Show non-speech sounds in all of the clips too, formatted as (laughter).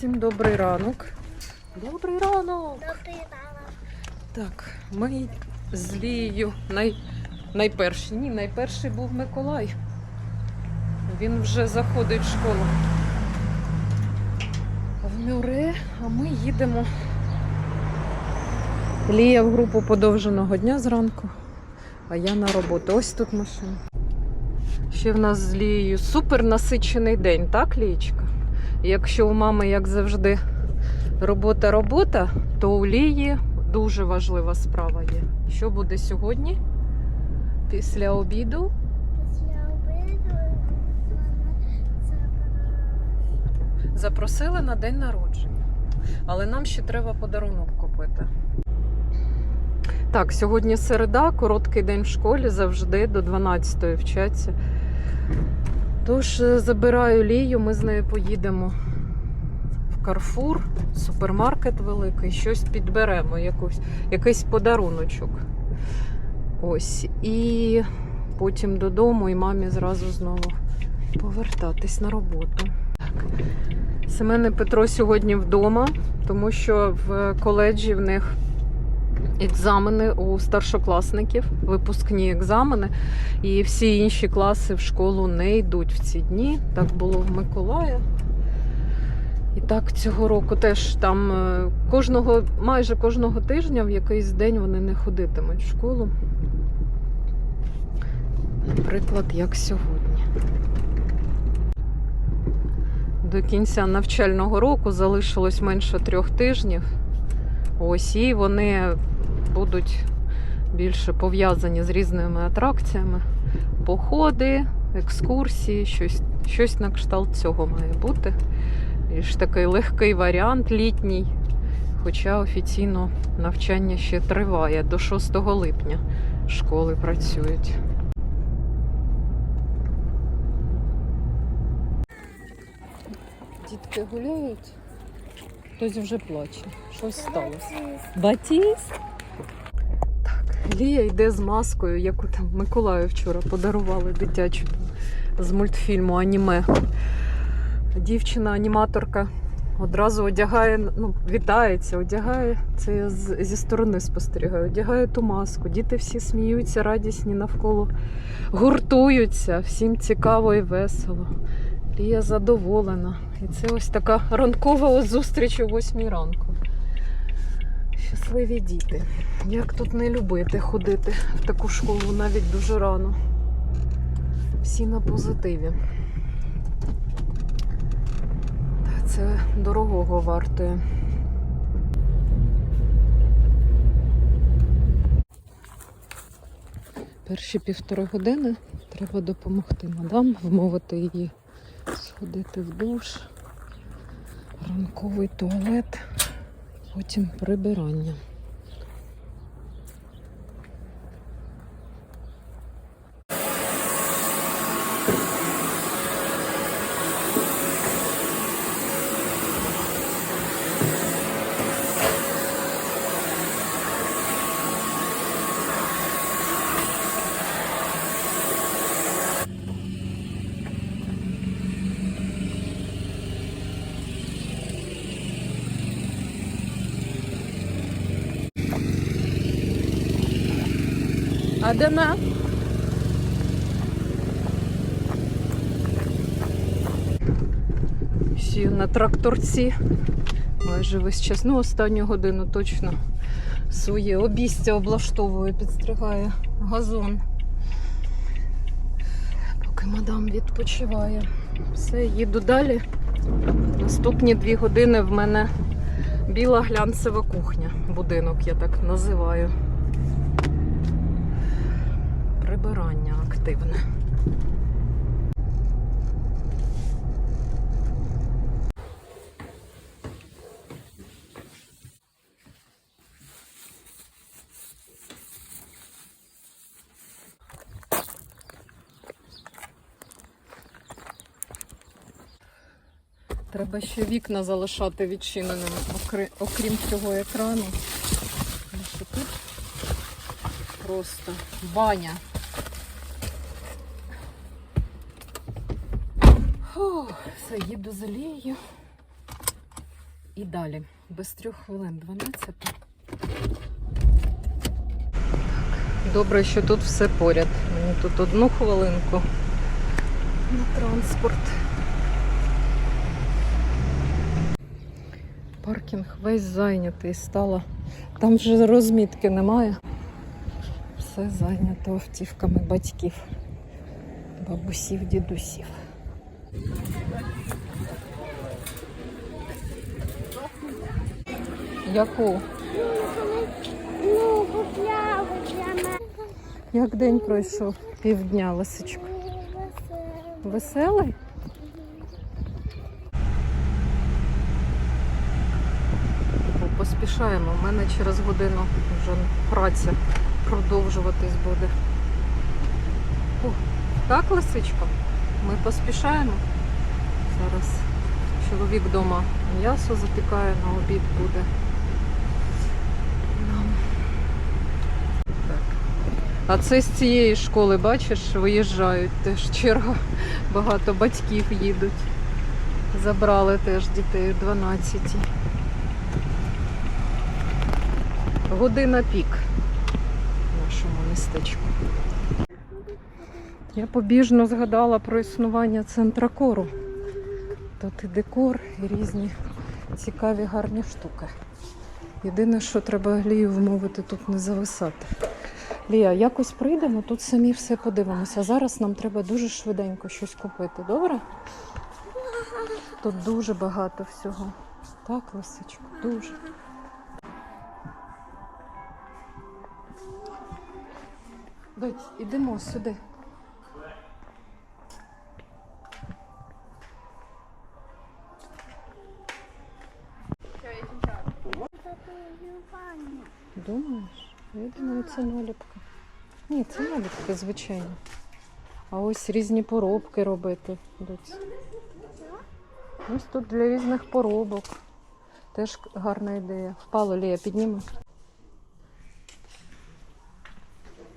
Всім добрий ранок. Добрий ранок. Добрий ранок. Так, ми з Лією най... найперші. Ні, найперший був Миколай. Він вже заходить в школу. В Мюре, а ми їдемо. Лія в групу подовженого дня зранку, а я на роботу. Ось тут машина. Ще в нас з Лією супер насичений день, так, Лієчка? Якщо у мами, як завжди, робота-робота, то у Лії дуже важлива справа є. Що буде сьогодні? Після обіду? Після обіду. Запросили на день народження. Але нам ще треба подарунок купити. Так, сьогодні середа, короткий день в школі, завжди до 12-ї вчаться. Тож е, забираю Лію, ми з нею поїдемо в Карфур, супермаркет великий, щось підберемо, якусь, якийсь подаруночок. Ось. І потім додому, і мамі зразу знову повертатись на роботу. Так. Семен і Петро сьогодні вдома, тому що в коледжі в них екзамени у старшокласників, випускні екзамени, і всі інші класи в школу не йдуть в ці дні. Так було в Миколая. І так цього року теж там е, кожного, майже кожного тижня в якийсь день вони не ходитимуть в школу. Наприклад, як сьогодні. До кінця навчального року залишилось менше трьох тижнів. Ось і вони будуть більше пов'язані з різними атракціями. Походи, екскурсії, щось, щось на кшталт цього має бути. І ж такий легкий варіант літній. Хоча офіційно навчання ще триває до 6 липня. Школи працюють. Дітки гуляють, хтось вже плаче. Щось сталося. Батіс? Так, Лія йде з маскою, яку там Миколаю вчора подарували дитячу з мультфільму аніме. Дівчина-аніматорка одразу одягає, ну, вітається, одягає, це я зі сторони спостерігаю, одягає ту маску. Діти всі сміються, радісні навколо, гуртуються, всім цікаво і весело. Лія задоволена. І це ось така ранкова зустріч о 8 ранку. Щасливі діти. Як тут не любити ходити в таку школу навіть дуже рано. Всі на позитиві. Та Це дорогого вартує. Перші півтори години треба допомогти мадам, вмовити її сходити в душ, ранковий туалет, потім прибирання. А де на? Всі на тракторці. Майже весь час. Ну, останню годину точно своє обійстя облаштовує, підстригає газон. Поки мадам відпочиває. Все, їду далі. Наступні дві години в мене біла глянцева кухня. Будинок я так називаю. Прибирання активне. Треба ще вікна залишати відчиненими, окрім цього екрану. Що тут просто баня. Все, їду за Лією. І далі. Без трьох хвилин 12. Добре, що тут все поряд. Мені тут одну хвилинку на транспорт. Паркінг весь зайнятий стало. Там вже розмітки немає. Все зайнято автівками батьків, бабусів, дідусів. Яку? Як день пройшов? Півдня, лисичко. Веселий? Поспішаємо. У мене через годину вже праця продовжуватись буде. О, так, лисичко? Ми поспішаємо. Зараз чоловік вдома м'ясо запікає, на обід буде. Нам. Так. А це з цієї школи, бачиш, виїжджають теж черга. Багато батьків їдуть. Забрали теж дітей о 12. Година пік в нашому містечку. Я побіжно згадала про існування центра кору. Тут і декор, і різні цікаві гарні штуки. Єдине, що треба Лію вмовити тут не зависати. Лія, якось прийдемо, тут самі все подивимося. Зараз нам треба дуже швиденько щось купити, добре? Тут дуже багато всього. Так, лисичко, дуже. Дось, ідемо сюди. Думаєш? Я думаю, це наліпка. Ні, це наліпки, звичайно. А ось різні поробки робити. Доць. Ось тут для різних поробок. Теж гарна ідея. Впало Лія, підніми.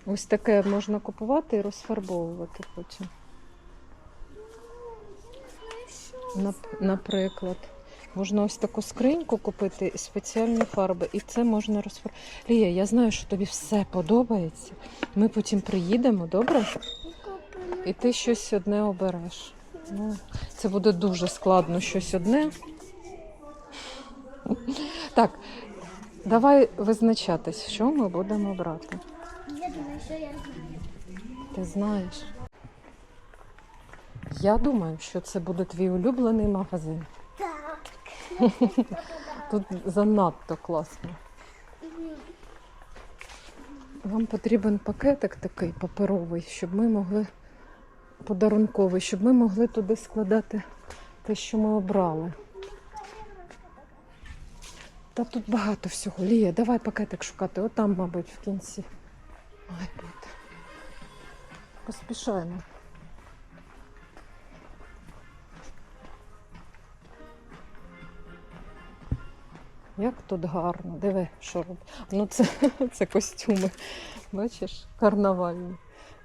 Ось таке можна купувати і розфарбовувати потім. Наприклад. Можна ось таку скриньку купити і спеціальні фарби, і це можна розфарбувати. Лія, я знаю, що тобі все подобається. Ми потім приїдемо, добре? І ти щось одне обереш. Ну, це буде дуже складно щось одне. Так, давай визначатись, що ми будемо брати. Я думаю, що я знаю. Ти знаєш. Я думаю, що це буде твій улюблений магазин. (laughs) Тут занадто класно. Вам потрібен пакетик такий паперовий, щоб ми могли подарунковий, щоб ми могли туди складати те, що ми обрали. Та тут багато всього. Лія, давай пакетик шукати. Отам, мабуть, в кінці. Має бути. Поспішаємо. Як тут гарно, диви, що робить. Ну, це, (laughs) це костюми. Бачиш, карнавальні,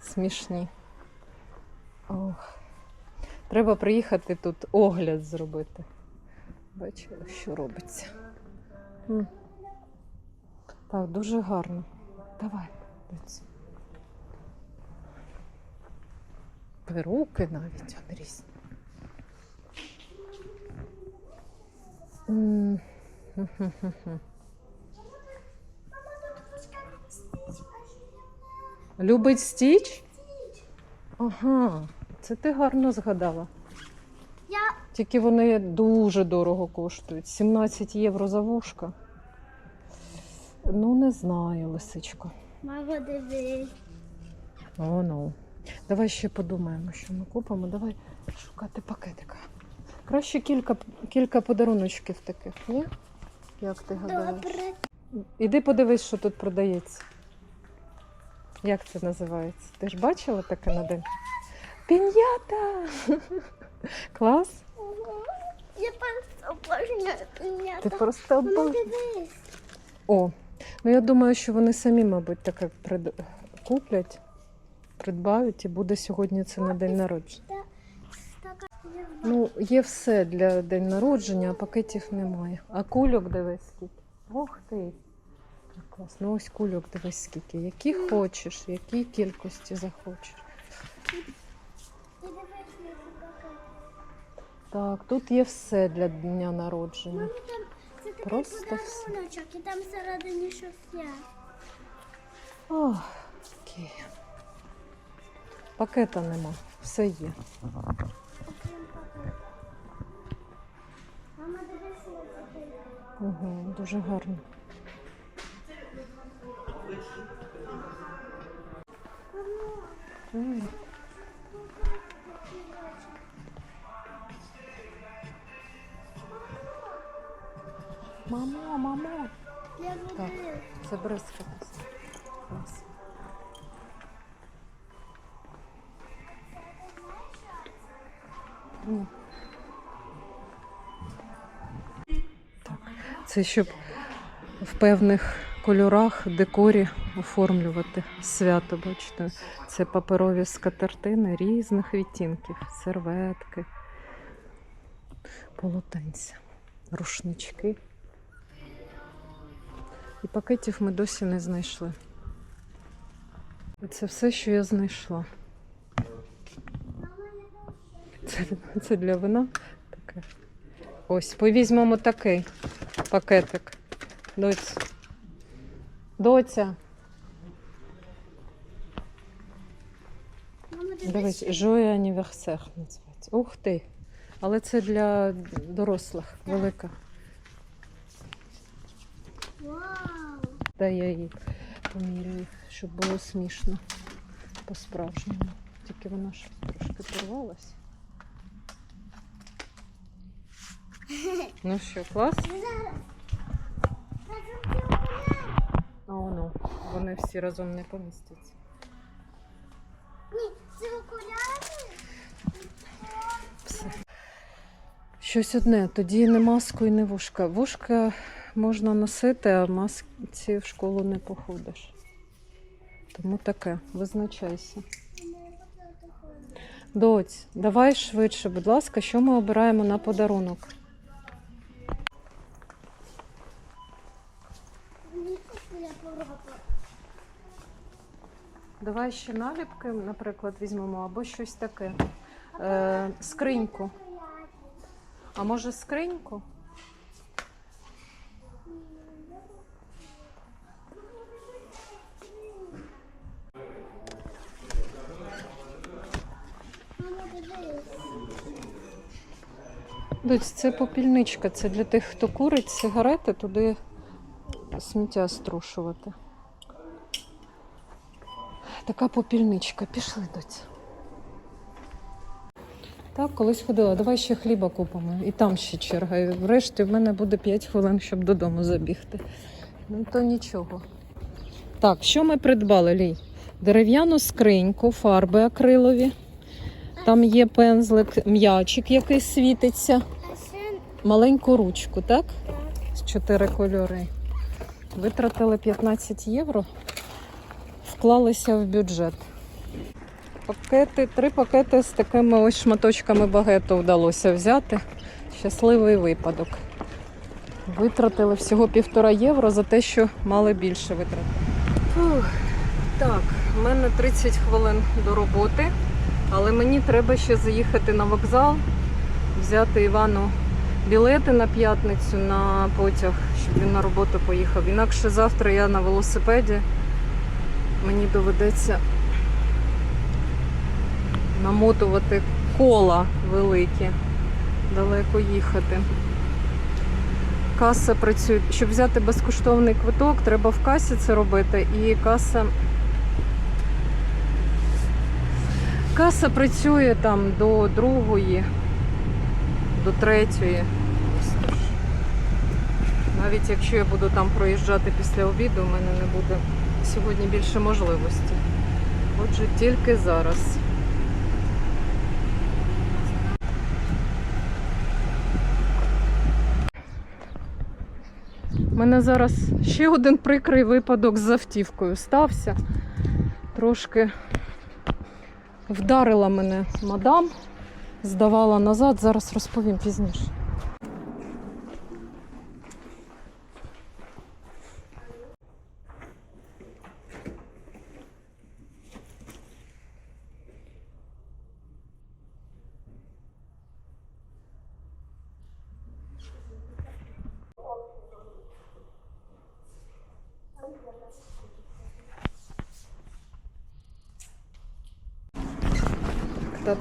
смішні. Ох. Треба приїхати тут огляд зробити. Бачила, що робиться. М. Так, дуже гарно. Давай, доці. Перуки навіть різні. Любить стіч? Ага, це ти гарно згадала. Я Тільки вони дуже дорого коштують. 17 євро за вушка. Ну, не знаю, лисичко. мама дивись. О, ну. Давай ще подумаємо, що ми купимо. Давай шукати пакетика. Краще кілька, кілька подаруночків таких, ні? Як ти гадаєш? Добре. Іди подивись, що тут продається. Як це називається? Ти ж бачила таке на день? Пін'ята! (laughs) Клас! Я просто обожнюю пінята. Ти просто Ну, обожнюєш. О, ну я думаю, що вони самі, мабуть, таке прид... куплять, придбають і буде сьогодні це на день народження. Ну, є все для день народження, а пакетів немає. А кульок дивись скільки. Ох ти. Класно. Ну, ось кульок дивись скільки. Які хочеш, які кількості захочеш. Так, тут є все для дня народження. Просто все. і там всередині щось є. Ох, окей. Пакета нема, все є. Мама. Угу, дуже гарно. М. Мамо, мамо. Так. Це бризкатись. Ні. Це щоб в певних кольорах, декорі оформлювати свято, бачите. Це паперові скатертини різних відтінків, серветки, полотенця, рушнички. І пакетів ми досі не знайшли. Це все, що я знайшла. Це, це для вина таке. Ось, повізьмемо такий пакетик. Доць. Доця. Дивись, Joy Anniversaire називається. Ух ти! Але це для дорослих велика. Вау. Дай я її поміряю, щоб було смішно по-справжньому. Тільки вона ж трошки порвалась. Ну що, клас? А ну, вони всі разом не помістяться. Ні, це окуляри. Щось одне, тоді не маску і не вушка. Вушка можна носити, а масці в школу не походиш. Тому таке, визначайся. Доць, давай швидше, будь ласка, що ми обираємо на подарунок? Давай ще наліпки, наприклад, візьмемо, або щось таке. Е, скриньку. А може скриньку? Доць, це попільничка. Це для тих, хто курить сигарети, туди сміття струшувати. Така попільничка. Пішли, доць. Так, колись ходила. Давай ще хліба купимо. І там ще черга. І врешті в мене буде 5 хвилин, щоб додому забігти. Ну то нічого. Так, що ми придбали, Лій? Дерев'яну скриньку, фарби акрилові. Там є пензлик, м'ячик, який світиться. Маленьку ручку, так? так. З чотири кольори. Витратили 15 євро, вклалися в бюджет. Пакети, три пакети з такими ось шматочками багету вдалося взяти. Щасливий випадок. Витратили всього півтора євро за те, що мали більше витратити. Так, в мене 30 хвилин до роботи, але мені треба ще заїхати на вокзал, взяти Івану білети на п'ятницю на потяг, щоб він на роботу поїхав. Інакше завтра я на велосипеді. Мені доведеться намотувати кола великі, далеко їхати. Каса працює. Щоб взяти безкоштовний квиток, треба в касі це робити. І каса. Каса працює там до другої, до третьої. Навіть якщо я буду там проїжджати після обіду, у мене не буде сьогодні більше можливості. Отже, тільки зараз. У мене зараз ще один прикрий випадок з автівкою стався. Трошки вдарила мене мадам здавала назад, зараз розповім пізніше.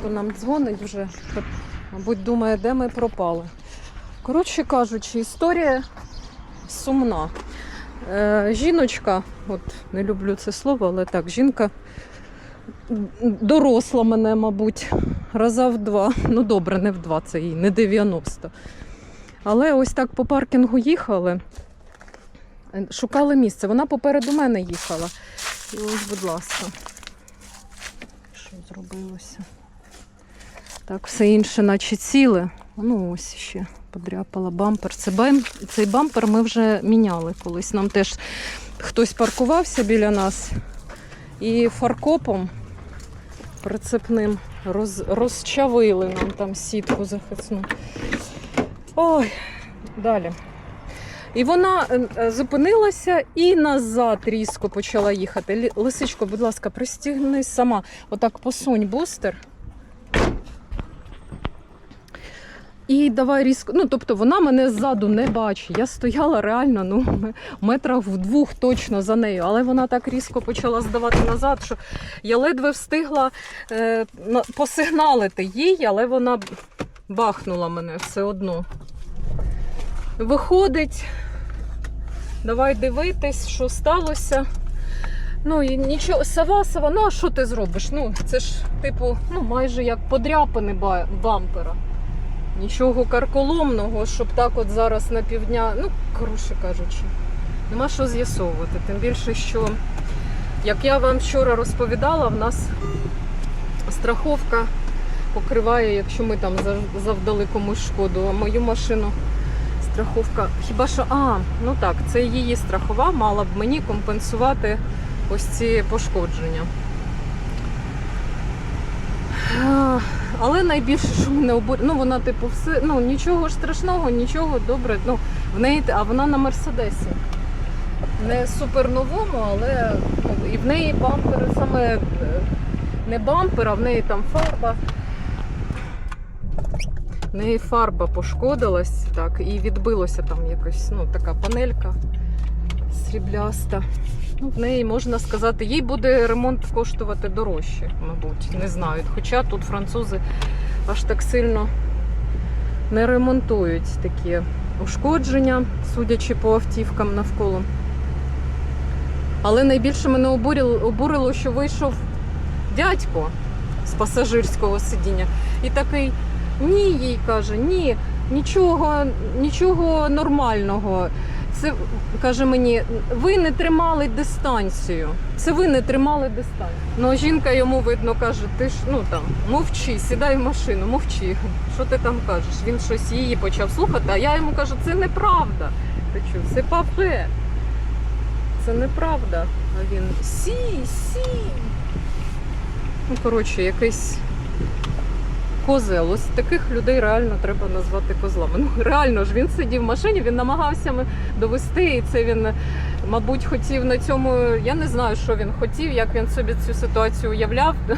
Тато нам дзвонить вже, мабуть, думає, де ми пропали. Коротше кажучи, історія сумна. Е, жіночка, от не люблю це слово, але так, жінка доросла мене, мабуть, раза в два. Ну добре, не в два, це їй, не 90. Але ось так по паркінгу їхали, е, шукали місце. Вона попереду мене їхала. І ось, будь ласка, що зробилося? Так, все інше, наче ціле. Ну, ось ще подряпала бампер. Це бам... Цей бампер ми вже міняли колись. Нам теж хтось паркувався біля нас і фаркопом прицепним роз... розчавили нам там сітку захисну. Ой, далі. І вона е, е, зупинилася і назад різко почала їхати. Лисичко, будь ласка, пристігни сама. Отак посунь бустер. І давай різко. Ну, тобто вона мене ззаду не бачить. Я стояла реально ну, метрах в двох точно за нею. Але вона так різко почала здавати назад, що я ледве встигла е, посигналити їй, але вона бахнула мене все одно. Виходить, давай дивитись, що сталося. Ну і нічого, сава, сава, ну а що ти зробиш? Ну, це ж, типу, ну майже як подряпини бампера. Нічого карколомного, щоб так от зараз на півдня, ну, коротше кажучи, нема що з'ясовувати. Тим більше, що, як я вам вчора розповідала, в нас страховка покриває, якщо ми там завдали комусь шкоду, а мою машину страховка. Хіба що, а, ну так, це її страхова мала б мені компенсувати ось ці пошкодження. Але найбільше, що мене обурює, ну вона, типу, все, ну нічого страшного, нічого добре. Ну, в неї, а вона на Мерседесі. Не супер новому, але ну, і в неї бампер саме е, не бампер, а в неї там фарба. В неї фарба пошкодилась, так, і відбилося там якось, ну, така панелька срібляста. Ну, в неї можна сказати, їй буде ремонт коштувати дорожче, мабуть, не знаю. Хоча тут французи аж так сильно не ремонтують такі ушкодження, судячи по автівкам навколо. Але найбільше мене обурило, що вийшов дядько з пасажирського сидіння і такий: ні, їй каже, ні, нічого, нічого нормального. Це каже мені, ви не тримали дистанцію. Це ви не тримали дистанцію. Ну жінка йому видно каже: ти ж ну там мовчи, сідай в машину, мовчи. Що ти там кажеш? Він щось її почав слухати, а я йому кажу, це неправда. Ти чув, це паве. Це неправда. А він сі, сі. Ну, коротше, якийсь козел. Ось таких людей реально треба назвати козлами. Ну реально ж він сидів в машині, він намагався довести, і це він, мабуть, хотів на цьому. Я не знаю, що він хотів, як він собі цю ситуацію уявляв. (laughs)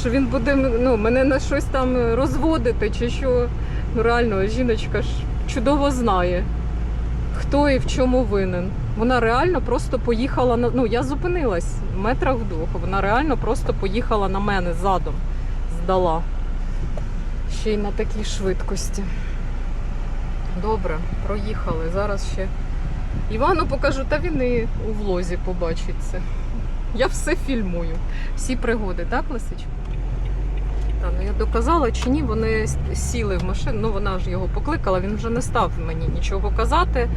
Що він буде ну, мене на щось там розводити, чи що. Ну реально, жіночка ж чудово знає, хто і в чому винен. Вона реально просто поїхала на. Ну, я зупинилась в метрах вдвох. Вона реально просто поїхала на мене задом здала. Ще й на такій швидкості. Добре, проїхали. Зараз ще Івану покажу, та він і у влозі побачить це. Я все фільмую. Всі пригоди, так, Лисичко? Та, ну я доказала чи ні, вони сіли в машину, ну вона ж його покликала, він вже не став мені нічого казати,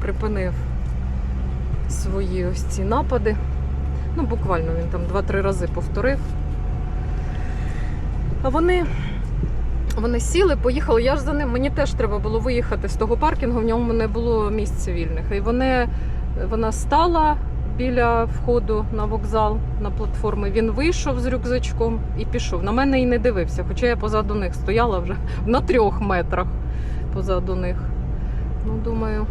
припинив свої ось ці напади. Ну, буквально він там два-три рази повторив. Вони, вони сіли, поїхали. Я ж за ним, мені теж треба було виїхати з того паркінгу, в ньому не було місця вільних. І вони, вона стала біля входу на вокзал на платформи. Він вийшов з рюкзачком і пішов. На мене і не дивився, хоча я позаду них стояла вже (laughs) на трьох метрах позаду них. Ну, думаю,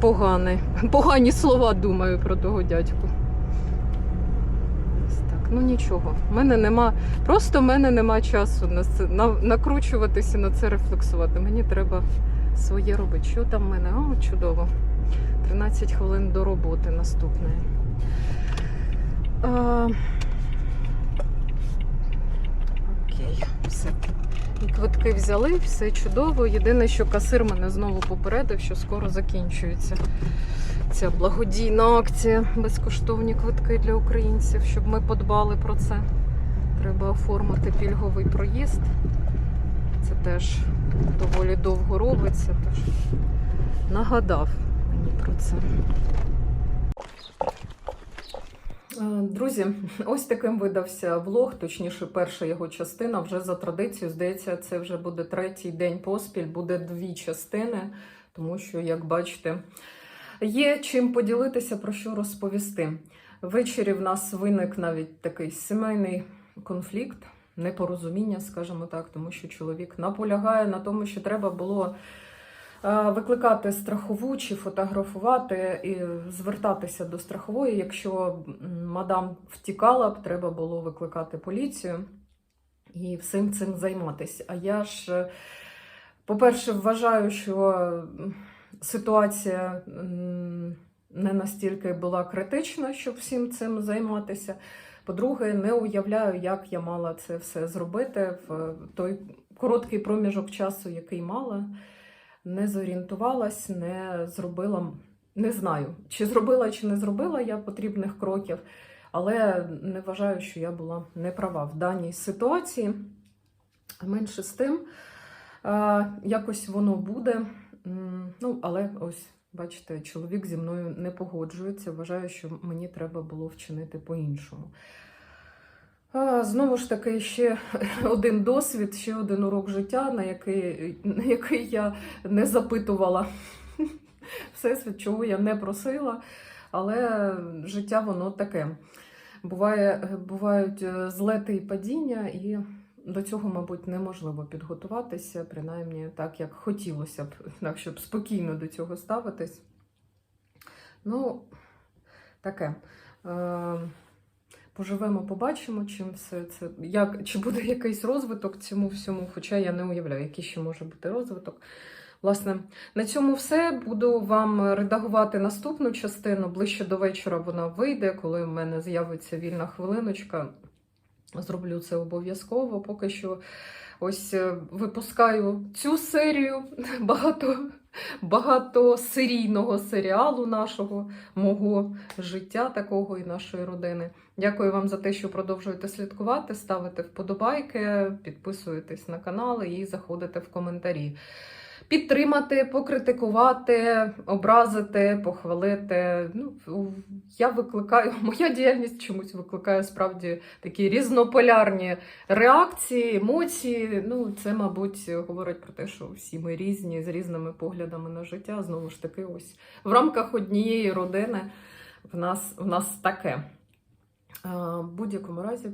поганий. (laughs) Погані слова думаю про того дядьку. Ну нічого. В мене нема, просто в мене нема часу на це на, накручуватися, на це рефлексувати. Мені треба своє робити. Що там в мене? О, чудово. 13 хвилин до роботи наступної. А... Окей, все. І Квитки взяли, все чудово. Єдине, що касир мене знову попередив, що скоро закінчується ця благодійна акція. Безкоштовні квитки для українців, щоб ми подбали про це. Треба оформити пільговий проїзд. Це теж доволі довго робиться. Тож нагадав мені про це. Е, Друзі, ось таким видався влог, точніше, перша його частина. Вже за традицією, здається, це вже буде третій день поспіль, буде дві частини, тому що, як бачите, є чим поділитися, про що розповісти. Ввечері в нас виник навіть такий сімейний конфлікт, непорозуміння, скажімо так, тому що чоловік наполягає на тому, що треба було е, викликати страхову чи фотографувати і звертатися до страхової. Якщо мадам втікала б, треба було викликати поліцію і всім цим займатися. А я ж, е, по-перше, вважаю, що ситуація не настільки була критична, щоб всім цим займатися. По-друге, не уявляю, як я мала це все зробити в той короткий проміжок часу, який мала. Не зорієнтувалась, не зробила, не знаю, чи зробила, чи не зробила я потрібних кроків, але не вважаю, що я була не права в даній ситуації. Менше з тим, якось воно буде. Ну, але ось, бачите, чоловік зі мною не погоджується. Вважаю, що мені треба було вчинити по-іншому. Знову ж таки, ще (laughs) один досвід, ще один урок життя, на який, на який я не запитувала (laughs) всесвіт, чого я не просила. Але життя воно таке. Буває, бувають е, злети і падіння, і до цього, мабуть, неможливо підготуватися, принаймні так, як хотілося б, (laughs) так, щоб спокійно до цього ставитись. Ну, таке. Е, Поживемо, побачимо, чим все це. Як, чи буде (laughs) якийсь розвиток цьому всьому, хоча я не уявляю, який ще може бути розвиток. Власне, на цьому все. Буду вам редагувати наступну частину. Ближче до вечора вона вийде, коли в мене з'явиться вільна хвилиночка. Зроблю це обов'язково. Поки що ось е, випускаю цю серію (laughs) багато, багатосерійного серіалу нашого, мого життя такого і нашої родини. Дякую вам за те, що продовжуєте слідкувати, ставите вподобайки, підписуєтесь на канал і заходите в коментарі. Підтримати, покритикувати, образити, похвалити. Ну, я викликаю, (laughs) моя діяльність чомусь викликає справді такі різнополярні реакції, емоції. Ну, це, мабуть, говорить про те, що всі ми різні з різними поглядами на життя. Знову ж таки, ось в рамках однієї родини в нас, в нас таке. В будь-якому разі,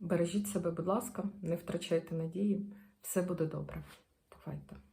бережіть себе, будь ласка, не втрачайте надії, все буде добре. Бувайте.